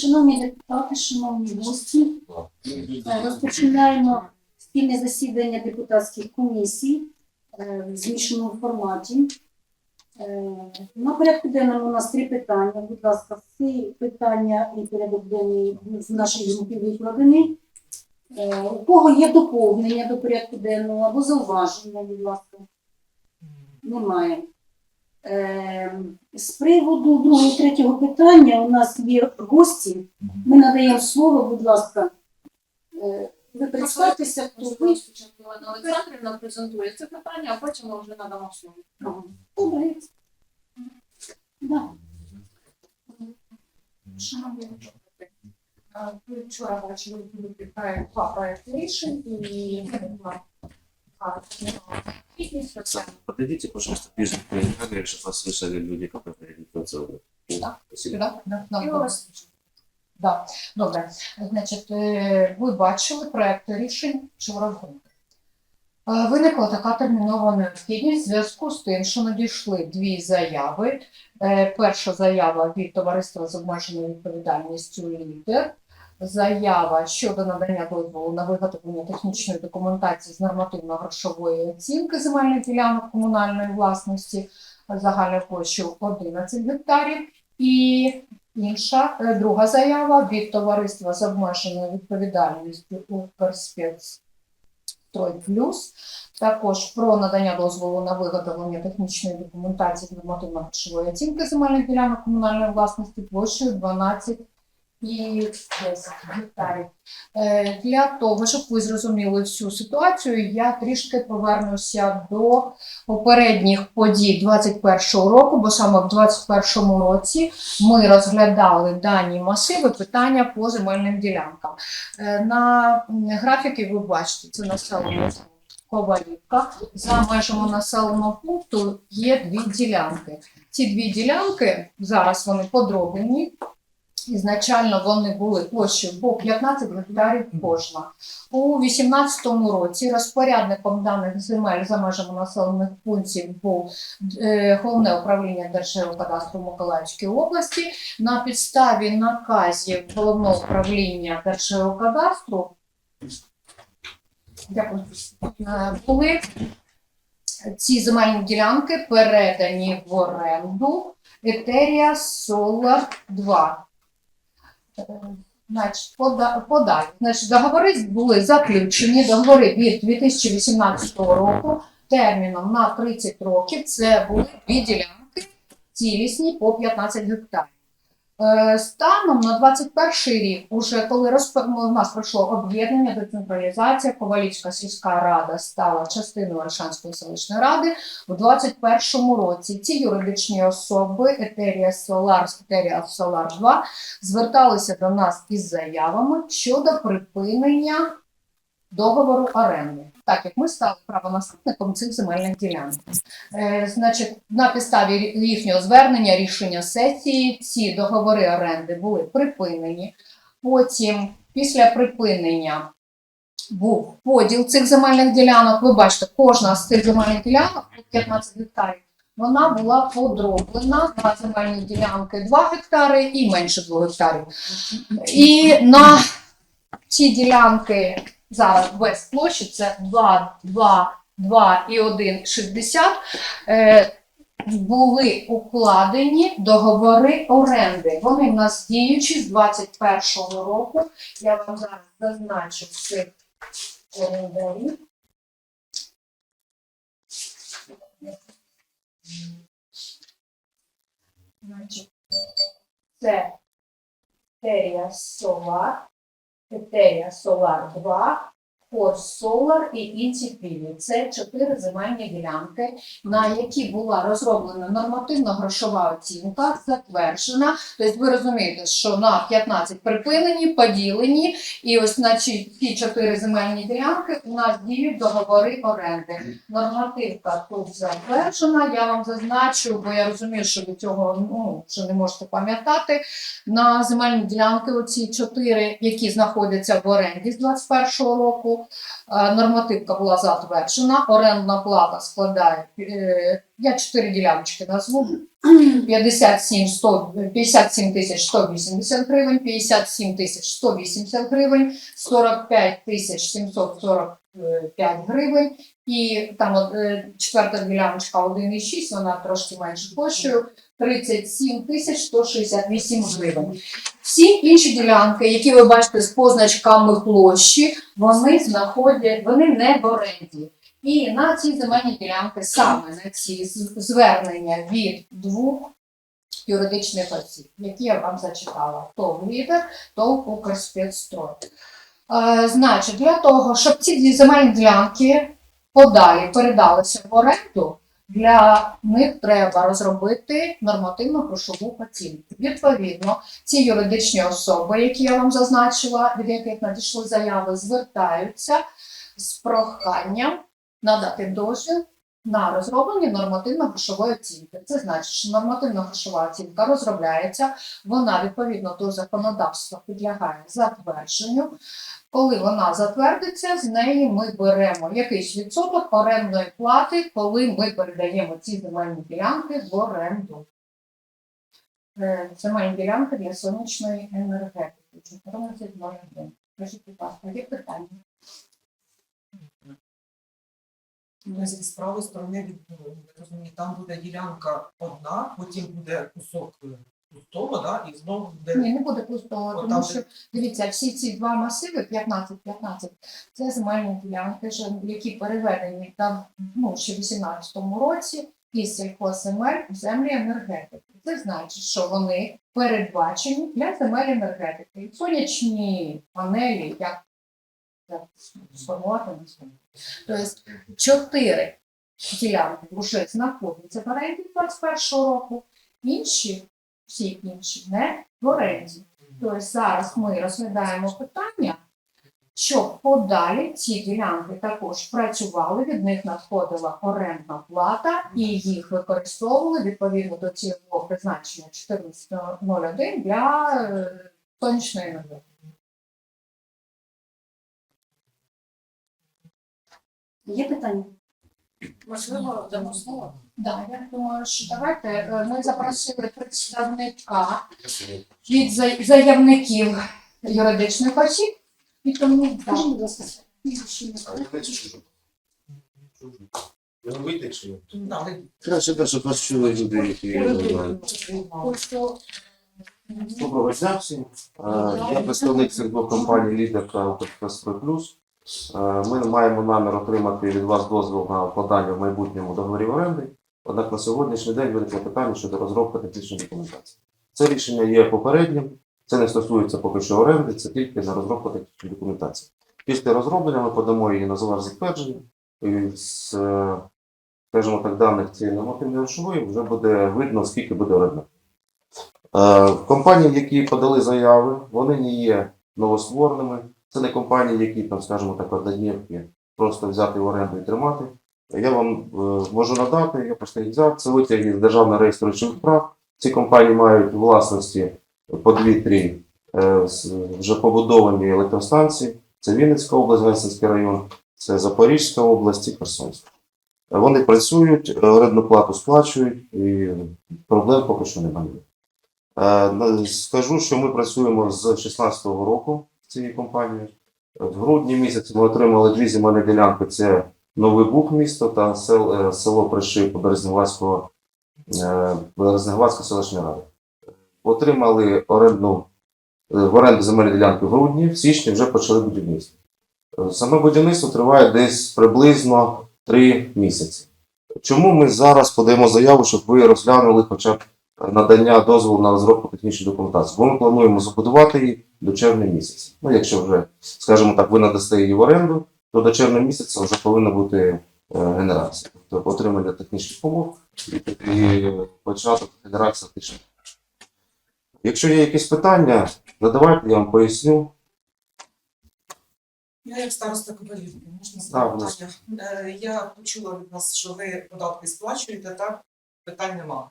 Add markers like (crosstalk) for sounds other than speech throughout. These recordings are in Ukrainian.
Шановні депутати, шановні гості, е, розпочинаємо спільне засідання депутатських комісій е, в змішаному форматі. Е, На порядку денному у нас три питання. Будь ласка, всі питання і порядок денний в нашій групі викладений. У кого є доповнення до порядку денного або зауваження, будь ласка? Немає. Е, З приводу другого і третього питання у нас є гості. Ми надаємо слово, будь ласка. Е, Ви представтеся, хто ви. Спочатку Олена Олександрівна презентує це питання, а потім ми вже надамо слово. Добре. Да. Шановні е, ви вчора бачили два проекти рішень і Подойдите, пожалуйста, ближе к камере, чтобы вас слышали люди, которые идут Да. Спасибо. Да, да, да, І добре. ось Да. Добре. Значить, е, ви бачили проект рішень вчора вранці. Е, Виникла така термінова необхідність в зв'язку з тим, що надійшли дві заяви. Е, Перша заява від товариства з обмеженою відповідальністю «Лідер». Заява щодо надання дозволу на виготовлення технічної документації з нормативно-грошової оцінки земельних ділянок комунальної власності загальною площею 11 гектарів. І Інша е, друга заява від товариства з обмеженою відповідальністю Укрспецстрой Плюс. Також про надання дозволу на виготовлення технічної документації з нормативно-грошової оцінки земельних ділянок комунальної власності площею 12 і 10 гектарів. Е, Для того, щоб ви зрозуміли всю ситуацію, я трішки повернуся до попередніх подій 21-го року, бо саме в 21-му році ми розглядали дані масиви питання по земельним ділянкам. Е, На графіки ви бачите, це населений Ковалівка. За межами населеного пункту є дві ділянки. Ці дві ділянки зараз вони подроблені. Ізначально вони були площею по 15 гектарів кожна. У 2018 році розпорядником даних земель за межами населених пунктів був е, головне управління Держгеокадастру Миколаївської області. На підставі наказів головного управління Держгеокадастру дякую, е, були ці земельні ділянки передані в оренду Етерія Solar 2. Значить, пода- подалі. Значить, договори були заключені, договори від 2018 року терміном на 30 років. Це були дві ділянки цілісні по 15 гектарів. Е, Станом на 21 рік, уже коли розп... ну, у нас пройшло об'єднання, децентралізація, Ковалівська сільська рада стала частиною Ольшанської селищної ради. У 2021 році ці юридичні особи Етерія Солар, Етерія Солар 2 зверталися до нас із заявами щодо припинення договору оренди, так як ми стали правонаступником цих земельних ділянок. Е, значить, на підставі їхнього звернення, рішення сесії, ці договори оренди були припинені. Потім, після припинення, був поділ цих земельних ділянок. Ви бачите, кожна з цих земельних ділянок по 15 гектарів. Вона була подроблена на земельні ділянки 2 гектари і менше 2 гектарів. І на ці ділянки зараз без площі це 2, 2, 2 і 1, 60, е, були укладені договори оренди. Вони в нас діючі з 21-го року. Я вам зараз зазначу цих орендарів. Це Терія Солар, Етерія Солар 2, Форс Солар і інші філії. Це чотири земельні ділянки, на які була розроблена нормативно-грошова оцінка, затверджена. Тобто ви розумієте, що на 15 припинені, поділені, і ось на ці чотири земельні ділянки у нас діють договори оренди. Нормативка тут затверджена. Я вам зазначу, бо я розумію, що до цього ну, вже не можете пам'ятати. На земельні ділянки, оці чотири, які знаходяться в оренді з 21-го року, Е, Нормативка була затверджена, орендна плата складає, е, я чотири діляночки назву, 57, 100, 57 тисяч 180 гривень, 57 тисяч 180 гривень, 45 тисяч 745 гривень, і там е, четверта діляночка 1,6, вона трошки менше площею, 37 тисяч 168 гривень. Всі інші ділянки, які ви бачите з позначками площі, вони знаходять, вони не в оренді. І на ці земельні ділянки, саме на ці звернення від двох юридичних осіб, які я вам зачитала, то лідер, то Укрспецстрой. Е, значить, для того, щоб ці земельні ділянки подалі передалися в оренду, для них треба розробити нормативну грошову оцінку. Відповідно, ці юридичні особи, які я вам зазначила, від яких надійшли заяви, звертаються з проханням надати дозвіл на розроблення нормативно-грошової оцінки. Це значить, що нормативно-грошова оцінка розробляється, вона відповідно до законодавства підлягає затвердженню. Коли вона затвердиться, з неї ми беремо якийсь відсоток орендної плати, коли ми передаємо ці земельні ділянки в оренду. Е, Земельні ділянки для сонячної енергетики. 14.01. Скажіть, будь ласка, є питання? Тобто з правої сторони там буде ділянка одна, потім буде кусок е, пустого, да, і знову буде Ні, не буде пустого, От тому там, що дивіться, всі ці два масиви 15-15, це земельні ділянки, що- які переведені там ну, ще в 18-му році із сільхозземель в землі енергетики. Це значить, що вони передбачені для земель енергетики. Сонячні панелі, як, як сформувати не знаю. Тобто чотири ділянки вже знаходяться в оренді 21-го року, інші всі інші не в оренді. Тобто зараз ми розглядаємо питання, щоб подалі ці ділянки також працювали, від них надходила орендна плата і їх використовували відповідно до цільового призначення 14.01 для е, сонячної енергетики. Є питання? Можливо, дамо слово. Да, я думаю, що давайте е, ми запросили представника від заявників юридичних осіб, і тому да, Краще те, вас чули люди, які Доброго дня всім. Я представник цих двох компаній Лідер та Укрспецстрой Плюс. Ми маємо намір отримати від вас дозвіл на укладання в майбутньому договорів оренди. Однак на сьогоднішній день виникло питання щодо розробки технічної документації. Це рішення є попереднім, це не стосується поки що оренди, це тільки на розробку технічної документації. Після розроблення ми подамо її на залежне затвердження, і з, е, скажімо так, даних цієї нормативної грошової вже буде видно, скільки буде оренда. Е, Компанії, які подали заяви, вони не є новоствореними. Це не компанії, які там, скажімо так, однодневки просто взяти в оренду і тримати. Я вам е, можу надати, я просто їх взяв. Це витяги з державного реєстру речових прав. Ці компанії мають власності по дві-три е, з- вже побудовані електростанції. Це Вінницька область, Гайсинський район, це Запорізька область і Херсонська. Вони працюють, орендну плату сплачують і проблем поки що немає. Е, Скажу, що ми працюємо з 2016 року цією компанією. В грудні місяці ми отримали дві земельні ділянки: це Новий Буг місто та сел, е, село Пришип Березневацького е, селищної ради. Отримали орендну е, в оренду земельні ділянки в грудні, в січні вже почали будівництво. Саме будівництво триває десь приблизно 3 місяці. Чому ми зараз подаємо заяву, щоб ви розглянули хоча б надання дозволу на розробку технічної документації. Бо ми плануємо забудувати її до червня місяця. Ну, якщо вже, скажімо так, ви надасте її в оренду, то до червня місяця вже повинна бути е, генерація. Тобто отримання технічних умов і, початок генерації технічних. Якщо є якісь питання, задавайте, я вам поясню. я як староста Кобилівки, можна Так, будь запитання. Е, Я почула від вас, що ви податки сплачуєте, так? Питань нема.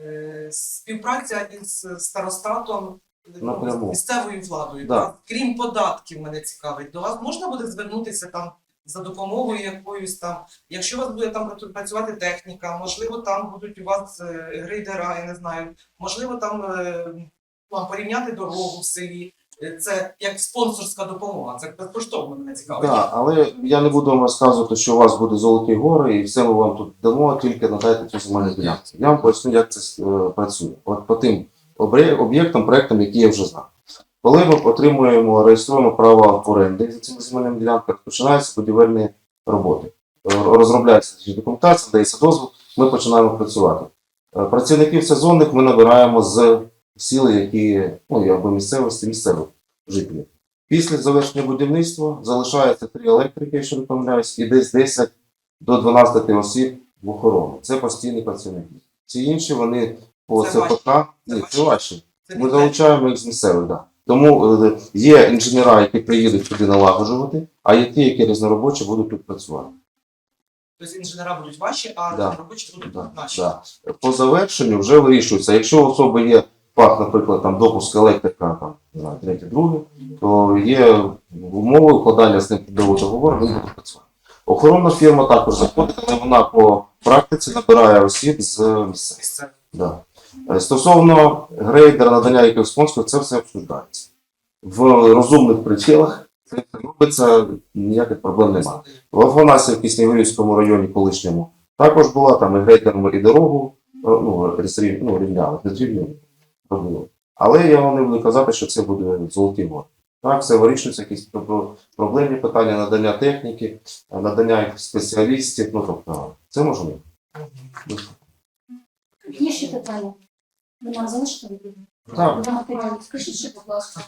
Е, Співпраця із старостатом Напряму. місцевою владою. Да. Крім податків, мене цікавить, до вас можна буде звернутися там за допомогою якоюсь там, якщо у вас буде там працювати техніка, можливо, там будуть у вас е, грейдера, я не знаю, можливо, там е, вам порівняти дорогу в селі. Е, Це як спонсорська допомога, це безкоштовно мене цікавить. Так, але я не буду вам розказувати, що у вас буде золоті гори, і все ми вам тут дамо, тільки надайте цю земельну ділянку. Я вам поясню, як це е, працює. От по тим об'єктам, проектам, які я вже знав. Коли ми отримуємо, реєструємо право оренди за цими земельними ділянками, починаються будівельні роботи. Розробляється документація, дається дозвіл, ми починаємо працювати. Е, Працівників сезонних ми набираємо з сіл, які ну, якби місцевості, місцевих жителів. Після завершення будівництва залишається три електрики, якщо не помиляюсь, і десь 10 до 12 осіб в охороні. Це постійні працівники. Ці інші вони по Це ваші? ЦПК, Це ні, це ваші. Це Ми залучаємо їх з місцевих, да. Тому е, є інженера, які приїдуть сюди налагоджувати, а є ті, які різноробочі будуть тут працювати. Тобто інженера будуть ваші, а Да. робочі будуть Да, наші. да. По завершенню вже вирішується. Якщо у особи є факт, наприклад, там допуск електрика, там, не знаю, третє, друге, то є умови укладання з ним трудового договору, він буде працювати. Охоронна фірма також заходить, але вона по практиці набирає осіб з. Місце. Да. Е, Стосовно грейдера, надання якихось спонсорів, це все обсуждається. В розумних причинах це робиться, ніяких проблем немає. В Афанасівці, Снігурівському районі колишньому також була, там і грейдерами і дорогу е, ну, ну, рівняли, розрівняли, робили. Але я вам не буду казати, що це буде золоті гори. Так, все вирішується, якісь проблемні питання, надання техніки, надання спеціалістів, ну тобто, це можливо. Є ще питання? Нема залишити? Так. Скажіть ще, будь ласка.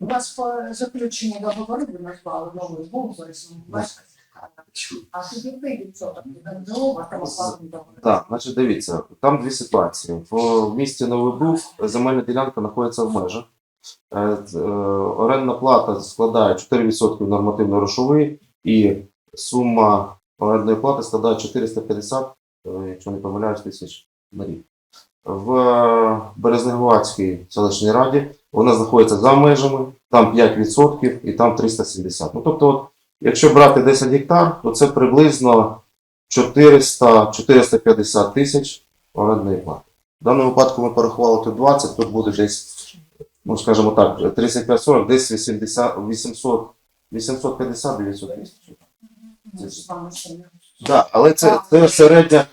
У вас по заключенні договору ви назвали новий був А тоді який відсоток? НДО, договір? Так, значить, дивіться, там дві ситуації. В місті Новий Буг земельна ділянка знаходиться в межах. Е, е, Орендна плата складає 4% нормативно-грошової і сума орендної плати складає 450, е, якщо не помиляюсь, тисяч на рік. В е, селищній раді вона знаходиться за межами, там 5% і там 370. Ну, тобто, от, якщо брати 10 гектар, то це приблизно 400-450 тисяч орендної плати. В даному випадку ми порахували тут 20, тут буде десь, ну скажімо так, 35-40, десь 80, 800, 850-900 тисяч. Ну, з вами ще не- Да, але це, це середня,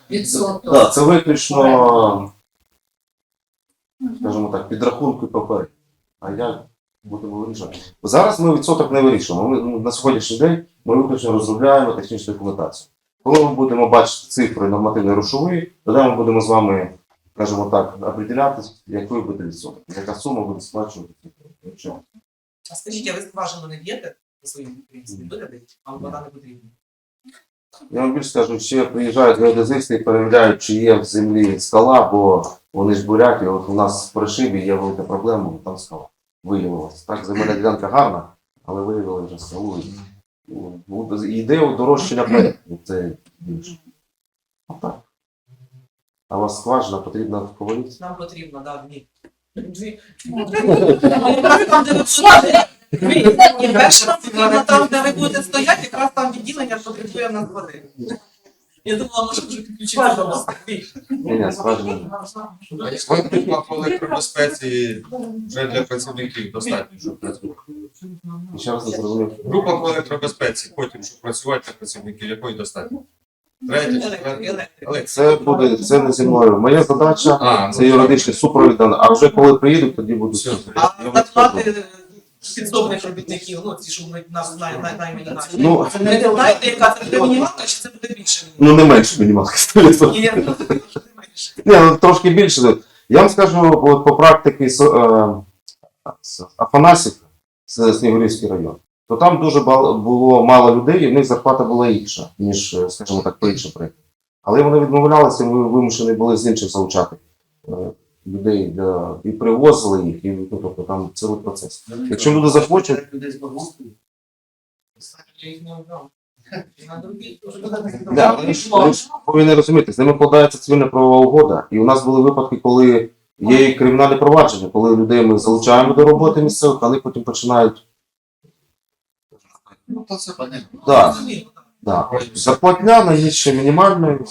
да, це виключно, скажімо так, підрахунки паперів. А як будемо вирішувати? Зараз ми відсоток не вирішуємо. Ми, ну, на сьогоднішній день ми виключно розробляємо технічну документацію. Коли ми будемо бачити цифри нормативної грошової, тоді ми будемо з вами, скажімо так, определяти, який буде відсоток, яка сума буде сплачувати. А скажіть, а ви скважину не б'єте на своїм? Будете бити? Вам вода не потрібна. Я вам більше скажу, ще приїжджають геодезисти і перевіряють, чи є в землі скала, бо вони ж бурять, і от у нас в Пришибі є велика проблема, там скала. Виявилось. Так, земельна ділянка гарна, але виявили вже скалу. Ну, Йде удорожчання проєкту. Це більше. Отак. А у вас скважина потрібна в ковалівці? Нам потрібно, да, дві. Дві. Якраз (laughs) там, де ви будете- Дві. І перше нам там, де ви будете стояти, якраз там відділення потребує в нас води. Я думала, може вже підключити до. Ні, скважина. Виникла по електробезпеці вже для працівників достатньо, щоб працювати. Ще раз не зрозумів. Група по електробезпеці, потім, щоб працювати для працівників, якої достатньо? Третє, четверте? Це буде, це не зі мною. Моя задача А, це юридичний супровід, а вже коли приїдуть, тоді буду. Все. А зарплати підсобних робітників, ну ці, що будуть нас най- най- наймені наші. Ну, Це не знаєте, яка це буде мінімалка, чи це буде більше? ну не менше мінімалка 100%. Ні, ну, це менше. Ні, ну трошки більше. Я вам скажу, от по практиці з, е, з Афанасівка, це Снігурівський район, то там дуже бал- було мало людей, і в них зарплата була інша, ніж, е, скажімо так, по іншим проєктам. Але вони відмовлялися, ми вимушені були з інших залучати е, людей для, і привозили їх, і ну, тобто там цілий процес. Якщо люди захочуть. На повинні розуміти, з ними вкладається цивільна правова угода. І у нас були випадки, коли Є і кримінальне провадження, коли людей ми залучаємо до роботи місцевих, вони потім починають. Ну, то це понятно. Да. Зарплатня найнижча мінімальною.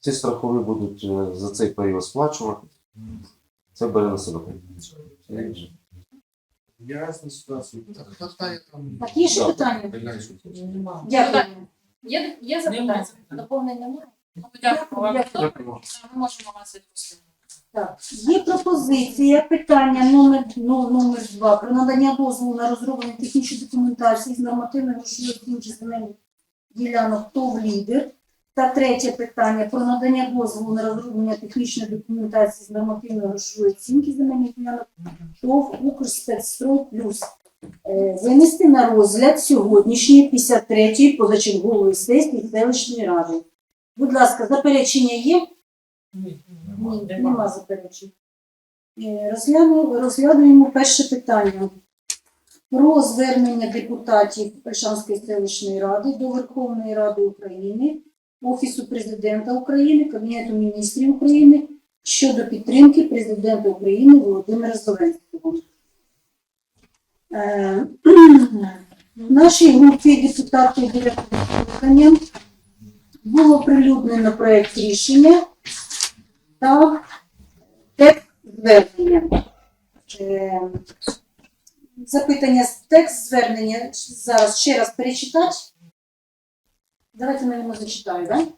Ці страхові будуть е, за цей період сплачувати. Це бере на себе. Ясна ситуація. Там. Так, є ще питання? Дякую. Є, є запитання? Доповнень немає? Ну, Дякую, Дякую вам. дякую. Ми можемо вас відпустити. Так, є пропозиція питання номер, ну, номер 2 про надання дозволу на розроблення технічної документації з нормативної грошової оцінки земельних ділянок ТОВ «Лідер». Та третє питання про надання дозволу на розроблення технічної документації з нормативної грошової оцінки земельних ділянок ТОВ «Укрспецстрой плюс». Е, Винести на розгляд сьогоднішньої 53-ї позачергової сесії селищної ради. Будь ласка, заперечення є? Ні. Ні, нема заперечень. Е, розгляну- Розглянуємо перше питання про звернення депутатів Ольшанської селищної ради до Верховної Ради України, Офісу президента України, Кабінету міністрів України щодо підтримки президента України Володимира Зеленського. Е, В нашій групі депутатів скликання було оприлюднено проєкт рішення та текст звернення. Е, Запитання з текст звернення зараз ще раз перечитати. Давайте, мабуть, зачитаю, так?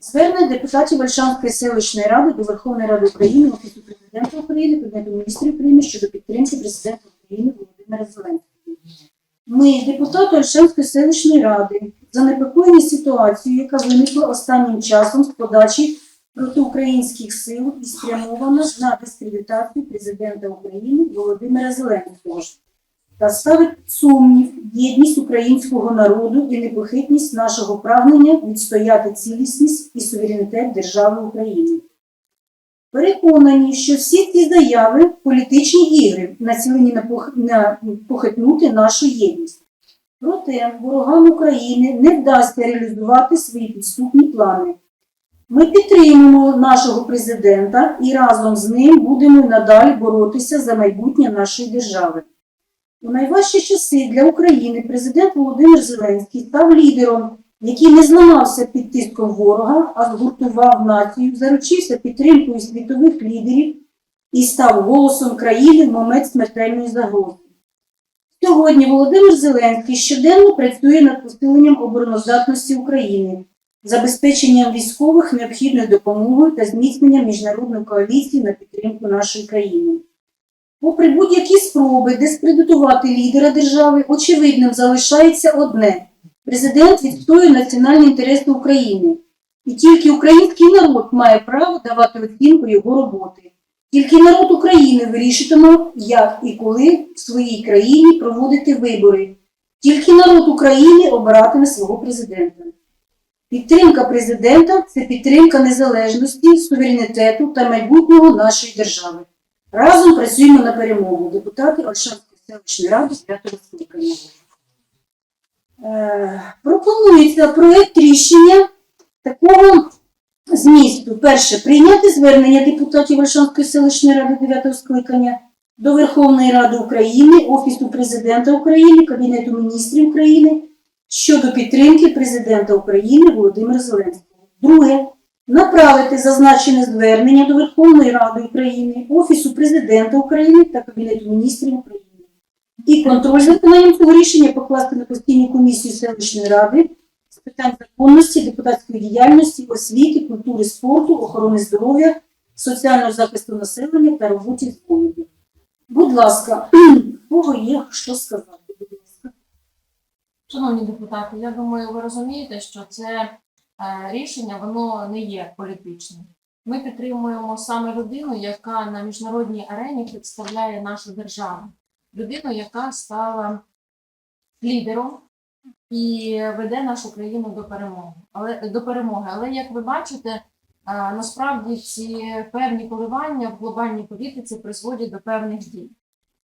Звернення депутатів Вальшанської селищної ради до Верховної Ради України, Офісу президента України, Кабінету міністрів України щодо підтримки президента України Володимира Зеленського. Ми, депутати Ольшанської селищної ради, занепокоєні ситуацією, яка виникла останнім часом з подачі протиукраїнських сил і спрямована на дискредитацію президента України Володимира Зеленського та ставить сумнів єдність українського народу і непохитність нашого прагнення відстояти цілісність і суверенітет держави України. Переконані, що всі ці заяви політичні ігри, націлені на, пох... на похитнути нашу єдність. Проте ворогам України не вдасться реалізувати свої підступні плани. Ми підтримуємо нашого президента і разом з ним будемо надалі боротися за майбутнє нашої держави. У найважчі часи для України президент Володимир Зеленський став лідером, який не зламався під тиском ворога, а згуртував націю, заручився підтримкою світових лідерів і став голосом країни в момент смертельної загрози. Сьогодні Володимир Зеленський щоденно працює над посиленням обороноздатності України, забезпеченням військових необхідною допомогою та зміцненням міжнародної коаліції на підтримку нашої країни. Попри будь-які спроби дискредитувати лідера держави, очевидним залишається одне: президент відстоює національні інтереси України, і тільки український народ має право давати оцінку його роботи. Тільки народ України вирішитиме, як і коли в своїй країні проводити вибори. Тільки народ України обиратиме свого президента. Підтримка президента це підтримка незалежності, суверенітету та майбутнього нашої держави. Разом працюємо на перемогу. Депутати Ольшанської селищної ради п'ятого скликання. Е, пропонується проєкт рішення такого змісту. Перше, прийняти звернення депутатів Ольшанської селищної ради дев'ятого скликання до Верховної Ради України, Офісу президента України, Кабінету міністрів України щодо підтримки президента України Володимира Зеленського. Друге, направити зазначене звернення до Верховної Ради України, Офісу президента України та Кабінету міністрів України. І контроль за цього рішення покласти на постійну комісію селищної ради з питань законності, депутатської діяльності, освіти, культури, спорту, охорони здоров'я, соціального захисту населення та роботі з молоді. Будь ласка, кого є що сказати? Шановні депутати, я думаю, ви розумієте, що це рішення воно не є політичним. Ми підтримуємо саме людину, яка на міжнародній арені представляє нашу державу, людину, яка стала лідером і веде нашу країну до перемоги. Але до перемоги. Але як ви бачите, е, насправді ці певні коливання в глобальній політиці призводять до певних дій.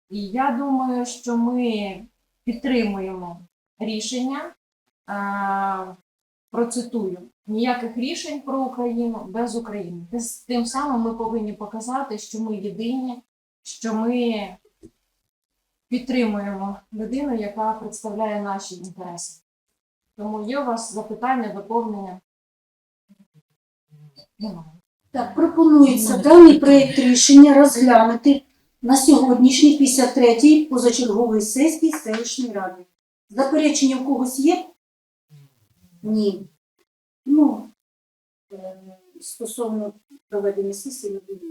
І я думаю, що ми підтримуємо рішення. Процитую. ніяких рішень про Україну без України. Тим самим ми повинні показати, що ми єдині, що ми підтримуємо людину, яка представляє наші інтереси. Тому є у вас запитання, доповнення? Так, пропонується даний проєкт рішення розглянути на сьогоднішній 53-й позачерговій сесії селищної ради. Заперечення в когось є? Ні. Ну, е, стосовно проведення сесії не буде.